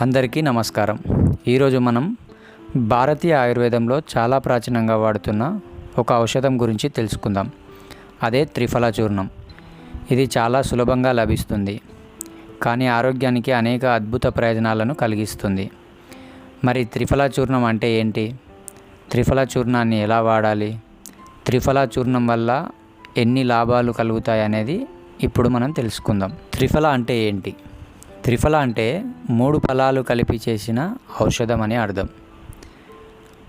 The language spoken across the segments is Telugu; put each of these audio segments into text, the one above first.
అందరికీ నమస్కారం. ఈరోజు మనం భారతీయ ఆయుర్వేదంలో చాలా ప్రాచీనంగా వాడుతున్న ఒక ఔషధం గురించి తెలుసుకుందాం. అదే త్రిఫల చూర్ణం. ఇది చాలా సులభంగా లభిస్తుంది. కానీ ఆరోగ్యానికి అనేక అద్భుత ప్రయోజనాలను కలిగిస్తుంది. మరి త్రిఫల చూర్ణం అంటే ఏంటి? త్రిఫల చూర్ణాన్ని ఎలా వాడాలి? త్రిఫల చూర్ణం వల్ల ఎన్ని లాభాలు కలుగుతాయి అనేది ఇప్పుడు మనం తెలుసుకుందాం. త్రిఫల అంటే ఏంటి? త్రిఫల అంటే మూడు ఫలాలు కలిపి చేసిన ఔషధం అని అర్థం.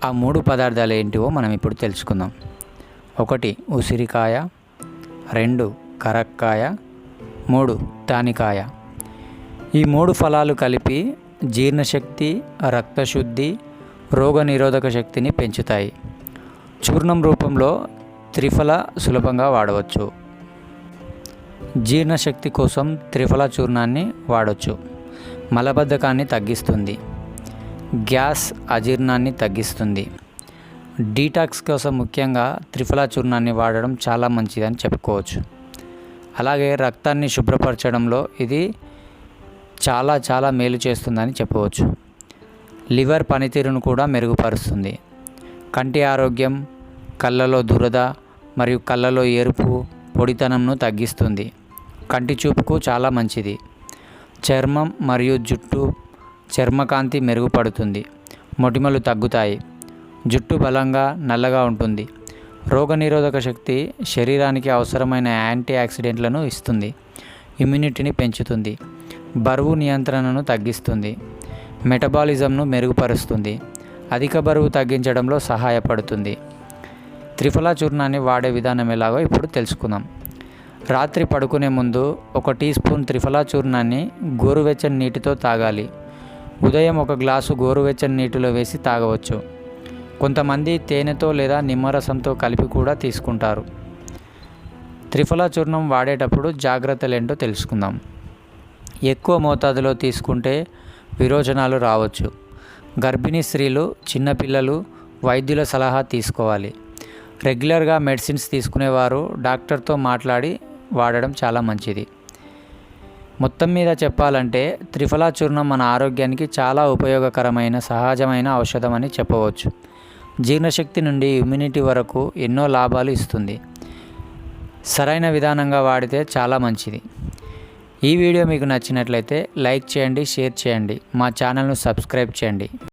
ఆ మూడు పదార్థాలు ఏంటివో మనం ఇప్పుడు తెలుసుకుందాం. ఒకటి ఉసిరికాయ రెండు కరక్కాయ మూడు తానికాయ. ఈ మూడు ఫలాలు కలిపి జీర్ణశక్తి రక్తశుద్ధి రోగనిరోధక శక్తిని పెంచుతాయి. చూర్ణం రూపంలో త్రిఫల సులభంగా వాడవచ్చు. జీర్ణశక్తి కోసం త్రిఫల చూర్ణాన్ని వాడవచ్చు మలబద్ధకాన్ని తగ్గిస్తుంది. గ్యాస్ అజీర్ణాన్ని తగ్గిస్తుంది. డీటాక్స్ కోసం ముఖ్యంగా త్రిఫల చూర్ణాన్ని వాడడం చాలా మంచిదని చెప్పుకోవచ్చు. అలాగే రక్తాన్ని శుభ్రపరచడంలో ఇది చాలా చాలా మేలు చేస్తుందని చెప్పవచ్చు. లివర్ పనితీరును కూడా మెరుగుపరుస్తుంది. కంటి ఆరోగ్యం కళ్ళలో దురద మరియు కళ్ళలో ఎరుపు పొడితనంను తగ్గిస్తుంది. కంటి చూపుకు చాలా మంచిది. చర్మం మరియు జుట్టు చర్మకాంతి మెరుగుపడుతుంది. మొటిమలు తగ్గుతాయి. జుట్టు బలంగా నల్లగా ఉంటుంది. రోగనిరోధక శక్తి శరీరానికి అవసరమైన యాంటీ ఆక్సిడెంట్లను ఇస్తుంది. ఇమ్యూనిటీని పెంచుతుంది. బరువు నియంత్రణను తగ్గిస్తుంది. మెటబాలిజంను మెరుగుపరుస్తుంది. అధిక బరువు తగ్గించడంలో సహాయపడుతుంది. త్రిఫలా చూర్ణాన్ని వాడే విధానం ఎలాగో ఇప్పుడు తెలుసుకుందాం. రాత్రి పడుకునే ముందు ఒక టీ స్పూన్ త్రిఫలా చూర్ణాన్ని గోరువెచ్చని నీటితో తాగాలి. ఉదయం ఒక గ్లాసు గోరువెచ్చని నీటిలో వేసి తాగవచ్చు. కొంతమంది తేనెతో లేదా నిమ్మరసంతో కలిపి కూడా తీసుకుంటారు. త్రిఫలా చూర్ణం వాడేటప్పుడు జాగ్రత్తలు ఏంటో తెలుసుకుందాం. ఎక్కువ మోతాదులో తీసుకుంటే విరోచనాలు రావచ్చు. గర్భిణీ స్త్రీలు చిన్నపిల్లలు వైద్యుల సలహా తీసుకోవాలి. రెగ్యులర్గా మెడిసిన్స్ తీసుకునేవారు డాక్టర్తో మాట్లాడి వాడడం చాలా మంచిది. మొత్తం మీద చెప్పాలంటే త్రిఫలా చూర్ణం మన ఆరోగ్యానికి చాలా ఉపయోగకరమైన సహజమైన ఔషధం అని చెప్పవచ్చు. జీర్ణశక్తి నుండి ఇమ్యూనిటీ వరకు ఎన్నో లాభాలు ఇస్తుంది. సరైన విధానంగా వాడితే చాలా మంచిది. ఈ వీడియో మీకు నచ్చినట్లయితే లైక్ చేయండి షేర్ చేయండి. మా ఛానల్ను సబ్స్క్రైబ్ చేయండి.